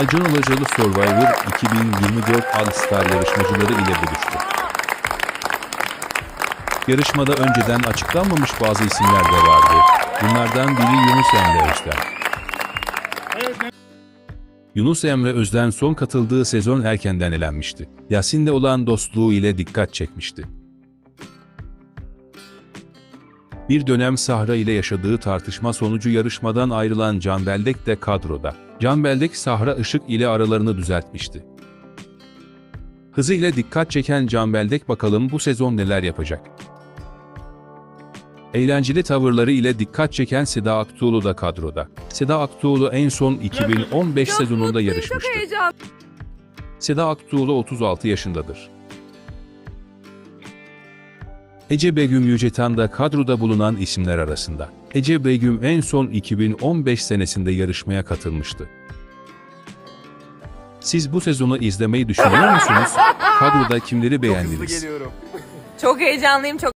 Acun Ilıcalı Survivor 2024 All Star yarışmacıları ile buluştu. Yarışmada önceden açıklanmamış bazı isimler de vardı. Bunlardan biri Yunus Emre Özden. Yunus Emre Özden son katıldığı sezon erkenden elenmişti. Yasin'le olan dostluğu ile dikkat çekmişti. Bir dönem Sahra ile yaşadığı tartışma sonucu yarışmadan ayrılan Can Beldek de kadroda. Can Beldek Sahra Işık ile aralarını düzeltmişti. Hızı ile dikkat çeken Can bakalım bu sezon neler yapacak. Eğlenceli tavırları ile dikkat çeken Seda Aktuğlu da kadroda. Seda Aktuğlu en son 2015 Çok sezonunda yarışmıştı. Seda Aktuğlu 36 yaşındadır. Ece Begüm Yücetan da kadroda bulunan isimler arasında. Ece Begüm en son 2015 senesinde yarışmaya katılmıştı. Siz bu sezonu izlemeyi düşünüyor musunuz? Kadroda kimleri beğendiniz? Çok heyecanlıyım. Çok